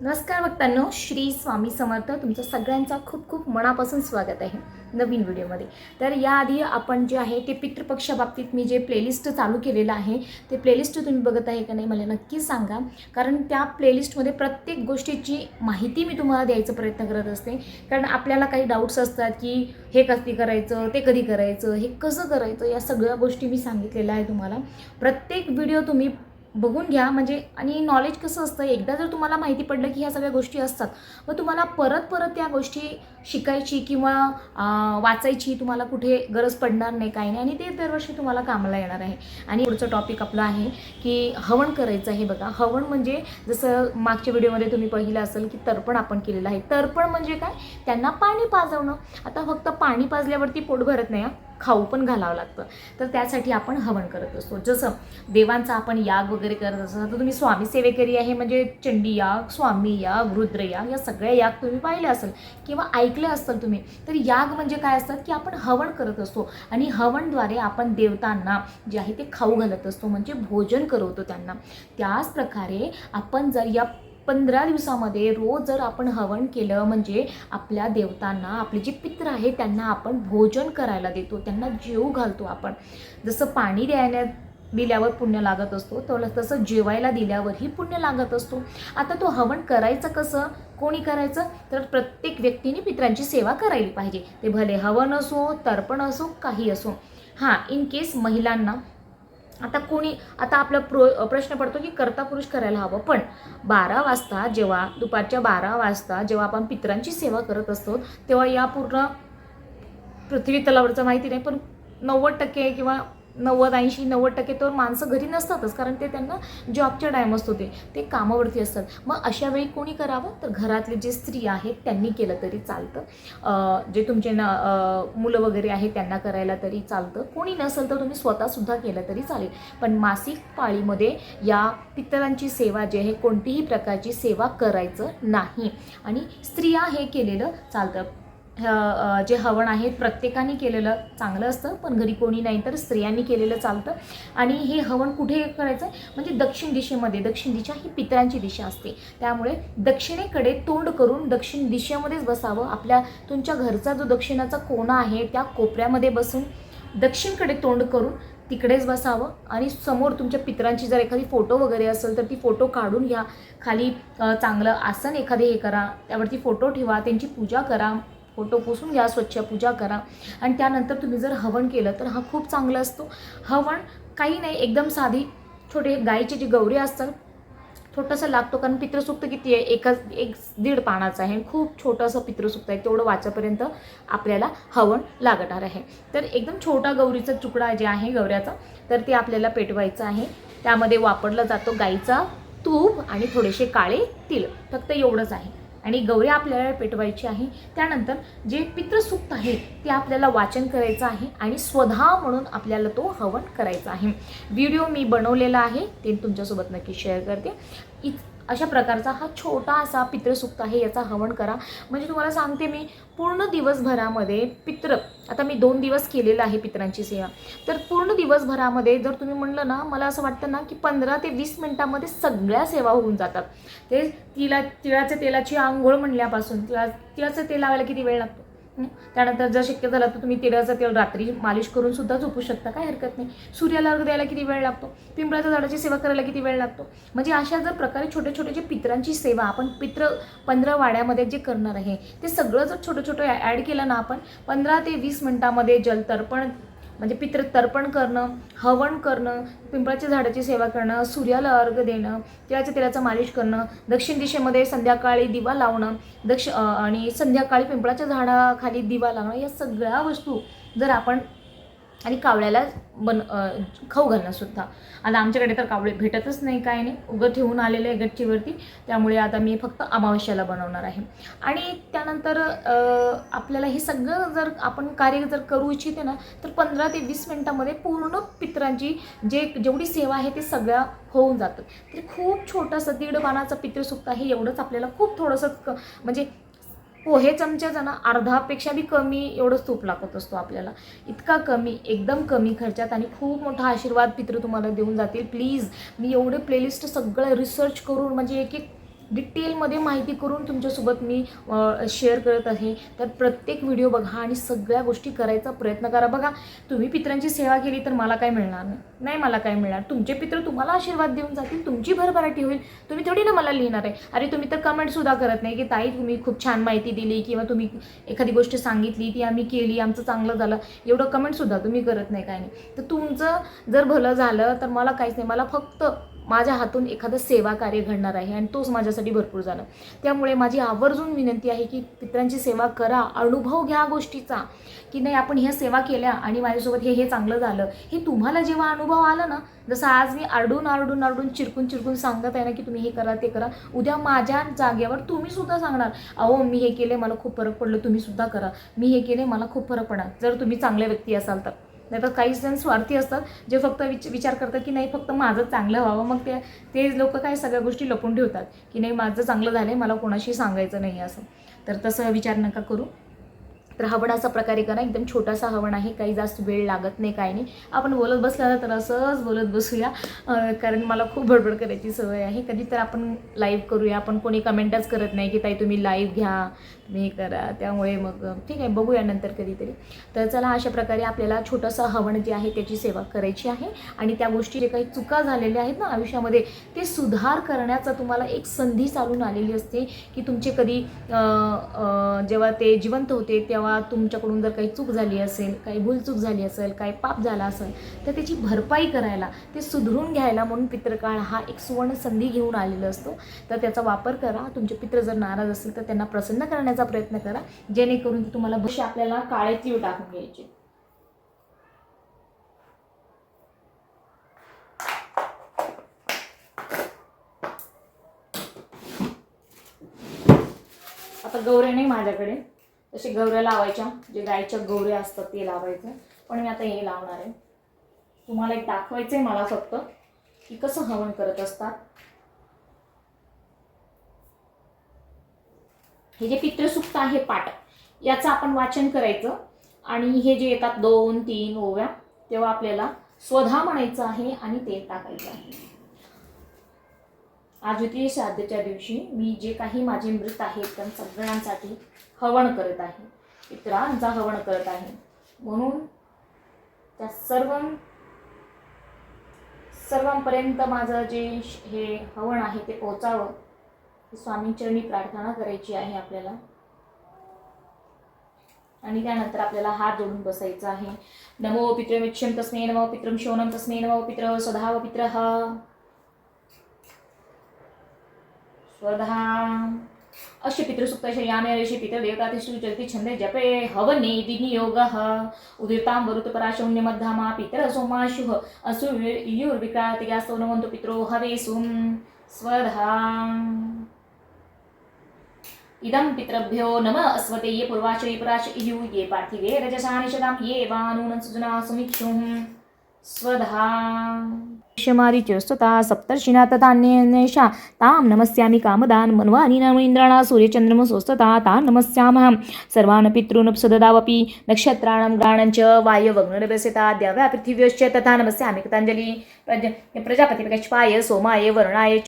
नमस्कार भक्तांनो श्री स्वामी समर्थ. तुमचं सगळ्यांचा खूप खूप मनापासून स्वागत आहे नवीन व्हिडिओमध्ये. तर याआधी आपण जे आहे ते पितृपक्षाबाबतीत मी जे प्लेलिस्ट चालू केलेलं आहे ते प्लेलिस्ट तुम्ही बघत आहे का नाही मला नक्की सांगा. कारण त्या प्लेलिस्टमध्ये प्रत्येक गोष्टीची माहिती मी तुम्हाला द्यायचा प्रयत्न करत असते. कारण आपल्याला काही डाऊट्स असतात की हे कधी करायचं ते कधी करायचं हे कसं करायचं या सगळ्या गोष्टी मी सांगितलेल्या आहे तुम्हाला. प्रत्येक व्हिडिओ तुम्ही बघून घ्या. म्हणजे आणि नॉलेज कसं असतं? एकदा जर तुम्हाला माहिती पडलं की ह्या सगळ्या गोष्टी असतात मग तुम्हाला परत परत त्या गोष्टी शिकायची किंवा वाचायची तुम्हाला कुठे गरज पडणार नाही काही नाही. आणि ते दरवर्षी तुम्हाला कामाला येणार आहे. आणि पुढचं टॉपिक आपलं आहे की हवन करायचं आहे बघा. हवन म्हणजे जसं मागच्या व्हिडिओमध्ये तुम्ही पाहिलं असेल की तर्पण आपण केलेलं आहे. तर्पण म्हणजे काय? त्यांना पाणी पाजवणं. आता फक्त पाणी पाजल्यावरती पोट भरत नाही खाऊ पण घालावं लागतं. तर त्यासाठी आपण हवन करत असतो. जसं देवांचा आपण याग वगैरे करत असतो तर तुम्ही स्वामी सेवेकरी आहे म्हणजे चंडी याग स्वामी याग रुद्र याग या सगळ्या याग तुम्ही पाहिले असेल किंवा ऐकले असाल तुम्ही तर याग म्हणजे काय असतात की आपण हवन करत असतो आणि हवनद्वारे आपण देवतांना जे आहे ते खाऊ घालत असतो म्हणजे भोजन करवतो त्यांना. त्याच प्रकारे आपण जर या पंधरा दिवसामध्ये रोज जर आपण हवन केलं म्हणजे आपल्या देवतांना आपले जे पित्र आहे त्यांना आपण भोजन करायला देतो त्यांना जीव घालतो आपण. जसं पाणी द्यायला दिल्यावर पुण्य लागत असतो तर तसं जेवायला दिल्यावरही पुण्य लागत असतो. आता तो हवन करायचं कसं? कोणी करायचं? तर प्रत्येक व्यक्तीने पित्रांची सेवा करायला पाहिजे. ते भले हवन असो तर्पण असो काही असो. हां इन केस महिलांना आता कोणी आता आपला प्रो प्रश्न पडतो की कर्ता पुरुष करायला हवं. पण बारा वाजता जेव्हा दुपारच्या बारा वाजता जेव्हा आपण पित्रांची सेवा करत असतो तेव्हा या पूर्ण पृथ्वी तलावरचं माहिती नाही पण नव्वद टक्के किंवा नव्वद ऐंशी नव्वद टक्के तर माणसं घरी नसतातच कारण ते त्यांना जॉबच्या टाईम असतो ते ते कामावरती असतात. मग अशा वेळी कोणी करावं? तर घरातले जे स्त्री आहेत त्यांनी केलं तरी चालतं. जे तुमचे न मुलं वगैरे आहेत त्यांना करायला तरी चालतं. कोणी नसेल तर तुम्ही स्वतःसुद्धा केलं तरी चालेल. पण मासिक पाळीमध्ये या पितरांची सेवा जी आहे कोणतीही प्रकारची सेवा करायचं नाही. आणि स्त्रिया हे केलेलं चालतं. जे हवन आहे प्रत्येकाने केलेलं चांगलं असतं पण घरी कोणी नाही तर स्त्रियांनी केलेलं चालतं. आणि हे हवन कुठे करायचं? म्हणजे दक्षिण दिशेमध्ये. दक्षिण दिशा ही पितरांची दिशा असते. त्यामुळे दक्षिणेकडे तोंड करून दक्षिण दिशेमध्येच बसावं. आपल्या तुमच्या घरचा जो दक्षिणाचा कोणा आहे त्या कोपऱ्यामध्ये बसून दक्षिणकडे तोंड करून तिकडेच बसावं. आणि समोर तुमच्या पितरांची जर एखादी फोटो वगैरे असेल तर ती फोटो काढून घ्या. खाली चांगलं आसन एखादे हे करा. त्यावरती फोटो ठेवा. त्यांची पूजा करा. फोटो पुसून घ्या स्वच्छ पूजा करा. आणि त्यानंतर तुम्ही जर हवन केलं तर हा खूप चांगला असतो. हवन काही नाही एकदम साधी छोटे गाईचे जे गौरी असतात छोटंसं लागतो कारण पितृसुक्त किती आहे? एकाच एक दीड पानाचं आहे. खूप छोटंसं पितृसुक्त आहे. तेवढं वाचापर्यंत आपल्याला हवन लागणार आहे. तर एकदम छोटा गौरीचा तुकडा जे आहे गौऱ्याचा तर ते आपल्याला पेटवायचं आहे. त्यामध्ये वापरला जातो गाईचा तूप आणि थोडेसे काळे तिळ फक्त एवढंच आहे. आणि गौरी आपल्याला पेटवायची आहे. त्यानंतर जे पितृसूक्त आहे ते आपल्याला वाचन करायचं आहे आणि स्वधा म्हणून आपल्याला तो हवन करायचा आहे. व्हिडिओ मी बनवलेला आहे ते तुमच्यासोबत नक्की शेअर करते. इत अशा प्रकारचा हा छोटा असा पितृसुक्त आहे याचा हवन करा. म्हणजे तुम्हाला सांगते मी पूर्ण दिवसभरामध्ये पित्र आता मी दोन दिवस केलेलं आहे पित्रांची सेवा. तर पूर्ण दिवसभरामध्ये जर तुम्ही म्हणलं ना मला असं वाटतं ना की पंधरा ते वीस मिनटामध्ये सगळ्या सेवा होऊन जातात. ते तिला तिळाच्या तेलाची आंघोळ म्हणल्यापासून तिळा तिळाचं तेल लावायला किती वेळ लागतो? त्यानंतर जर शक्य झालं तर तुम्ही तिळाचं तेल रात्री मालिश करून सुद्धा झोपू शकता काय हरकत नाही. सूर्याला अर्घ द्यायला किती वेळ लागतो? पिंपळाच्या झाडाची सेवा करायला किती वेळ लागतो? म्हणजे अशा जर प्रकारे छोटे छोटे जे पित्रांची सेवा आपण पित्र पंधरा वाड्यामध्ये जे करणार आहे ते सगळं जर छोटं छोटं ॲड केलं ना आपण पंधरा ते वीस मिनटामध्ये जलतर्पण म्हणजे पित्र तर्पण करणं हवन करणं पिंपळाच्या झाडाची सेवा करणं सूर्याला अर्घ देणं तिळाच्या तेलाचा मालिश करणं दक्षिण दिशेमध्ये संध्याकाळी दिवा लावणं दक्ष आणि संध्याकाळी पिंपळाच्या झाडाखाली दिवा लावणं या सगळ्या वस्तू जर आपण आणि कावळ्याला बन खाऊ घालणं सुद्धा. आता आमच्याकडे तर कावळे भेटतच नाही काय नाही. उगं ठेवून आलेलं आहे गच्चीवरती. त्यामुळे आता मी फक्त अमावस्याला बनवणार आहे. आणि त्यानंतर आपल्याला हे सगळं जर आपण कार्य जर करू इच्छिते ना तर पंधरा ते वीस मिनटामध्ये पूर्ण पित्रांची जे जेवढी सेवा आहे ते सगळ्या होऊन जातं तर खूप छोटंसं दीड पानाचं पितृसुक्त आहे. एवढंच आपल्याला खूप थोडंसं क म्हणजे पोहे चमच्याचा ना अर्धापेक्षा बी कमी एवढंच तूप लागत असतो आपल्याला. इतका कमी एकदम कमी खर्चात आणि खूप मोठा आशीर्वाद पितृ तुम्हाला देऊन जातील. प्लीज मी एवढे प्लेलिस्ट सगळं रिसर्च करून म्हणजे एक एक डिटेलमध्ये माहिती करून तुमच्यासोबत मी शेअर करत आहे. तर प्रत्येक व्हिडिओ बघा आणि सगळ्या गोष्टी करायचा प्रयत्न करा. बघा तुम्ही पित्रांची सेवा केली तर मला काय मिळणार नाही. मला काय मिळणार. तुमचे पित्र तुम्हाला आशीर्वाद देऊन जातील तुमची भरभराटी होईल. तुम्ही थोडी ना मला लिहिणार आहे. अरे तुम्ही तर कमेंटसुद्धा करत नाही की ताई तुम्ही खूप छान माहिती दिली किंवा तुम्ही एखादी गोष्ट सांगितली ती आम्ही केली आमचं चांगलं झालं. एवढं कमेंटसुद्धा तुम्ही करत नाही काय नाही. तर तुमचं जर भलं झालं तर मला काहीच नाही. मला फक्त माझ्या हातून एखादं सेवा कार्य घडणार आहे आणि तोच माझ्यासाठी भरपूर झालं. त्यामुळे माझी आवर्जून विनंती आहे की पित्रांची सेवा करा अनुभव घ्या गोष्टीचा. की नाही आपण ह्या सेवा केल्या आणि माझ्यासोबत हे हे चांगलं झालं. हे तुम्हाला जेव्हा अनुभव आला ना जसं आज मी आरडून आरडून आरडून चिरकून चिरकून सांगत आहे ना की तुम्ही हे करा ते करा. उद्या माझ्या जागेवर तुम्ही सुद्धा सांगणार अहो मी हे केले मला खूप फरक पडलं तुम्ही सुद्धा करा. मी हे केले मला खूप फरक पडणार. जर तुम्ही चांगले व्यक्ती असाल तर. नाही तर काही जण स्वार्थी असतात जे फक्त विच विचार करतात की नाही फक्त माझं चांगलं व्हावं. मग ते ते लोक काय सगळ्या गोष्टी लपून ठेवतात की नाही माझं चांगलं झालं आहे मला कोणाशी सांगायचं नाही असं. तर तसं विचार नका करू. तर हवण असा प्रकारे करा एकदम छोटासा हवण आहे काही जास्त वेळ लागत नाही काही नाही. आपण बोलत बसला तर असंच बोलत बसूया. कारण मला खूप बडबड करायची सवय आहे. कधी तर आपण लाईव्ह करूया. आपण कोणी कमेंटच करत नाही की ताई तुम्ही लाईव्ह घ्या तुम्ही हे करा. त्यामुळे मग ठीक आहे बघूया नंतर कधीतरी. तर चला अशा प्रकारे आपल्याला छोटंसं हवण जे आहे त्याची सेवा करायची आहे. आणि त्या गोष्टी जे काही चुका झालेल्या आहेत ना आयुष्यामध्ये ते सुधार करण्याचा तुम्हाला एक संधी चालून आलेली असते की तुमचे कधी जेव्हा ते जिवंत होते तेव्हा तुमच्याकडून जर काही चूक झाली असेल काही भूलचूक झाली असेल काही पाप झाला असेल तर त्याची भरपाई करायला ते सुधरून घ्यायला म्हणून पित्रकाळ हा एक सुवर्ण संधी घेऊन आलेला असतो. तर त्याचा वापर करा. तुमचे पित्र जर नाराज असतील तर त्यांना प्रसन्न करण्याचा प्रयत्न करा. जेणेकरून तुम्हाला भविष्य आपल्याला काळे तीळ टाकून घ्यायचे. आता गौऱ्या नाही माझ्याकडे तसे गौऱ्या लावायच्या जे गायच्या गौऱ्या असतात ते लावायचं. पण मी आता हे लावणार आहे. तुम्हाला एक दाखवायचं आहे मला फक्त की कसं हवन करत असतात. हे जे पितृसुक्त आहे पाठ याचं आपण वाचन करायचं. आणि हे जे येतात दोन तीन ओव्या तेव्हा आपल्याला स्वधा म्हणायचं आहे आणि ते टाकायचं आहे. आज श्राद्धच्या दिवशी मी जे काही माझे मृत आहेत त्या सगळ्यांसाठी हवण करत आहे. इतरांचा हवण करत आहे. म्हणून त्या सर्व सर्वांपर्यंत माझं जे श- हे हवण आहे ते पोचावं ही स्वामींचरणी प्रार्थना करायची आहे आपल्याला. आणि त्यानंतर आपल्याला हात जोडून बसायचं आहे. नमो पितृमिक्षम तस्मे नमो पितृम शोनम तस्मे नमो पित्र सदाव पित्र. स्वधा। अस्य पितृसुक्तशयाने ऋषि पितृदेवतातिष्ठु चलति छन्दे जपे हवने विनियोगः उदितां वरुतपराशून्यमद्धामा पितरसोमाशुः। सोमाशुः असुर्विक्रातिगास्तो नमन्तु पित्रो हवेसुं। स्वधा इदं पितृभ्यो नम अस्वते ये पूर्वाश्रये पराश इयु ये पार्थिवे रजसा निषदां ये वानूनं सुजना सुमिक्षुं स्वधा। शमारिच्यस्तुता सप्तर्षिणा तथान्येषा तां नमस्यामि कामदान् मन्वानि सूर्यचन्द्रम इन्द्राणा सूर्यचन्द्रमसोस्तता तान् नमस्यामहं सर्वान् पितॄन् सददावपि नक्षत्राणां ग्राणाञ्च वायवग्नरभ्यसेता द्याव्या पृथिव्यश्च तथा नमस्यामि कृताञ्जलि प्रज प्रजापतिकक्ष्पाय सोमाय वरुणाय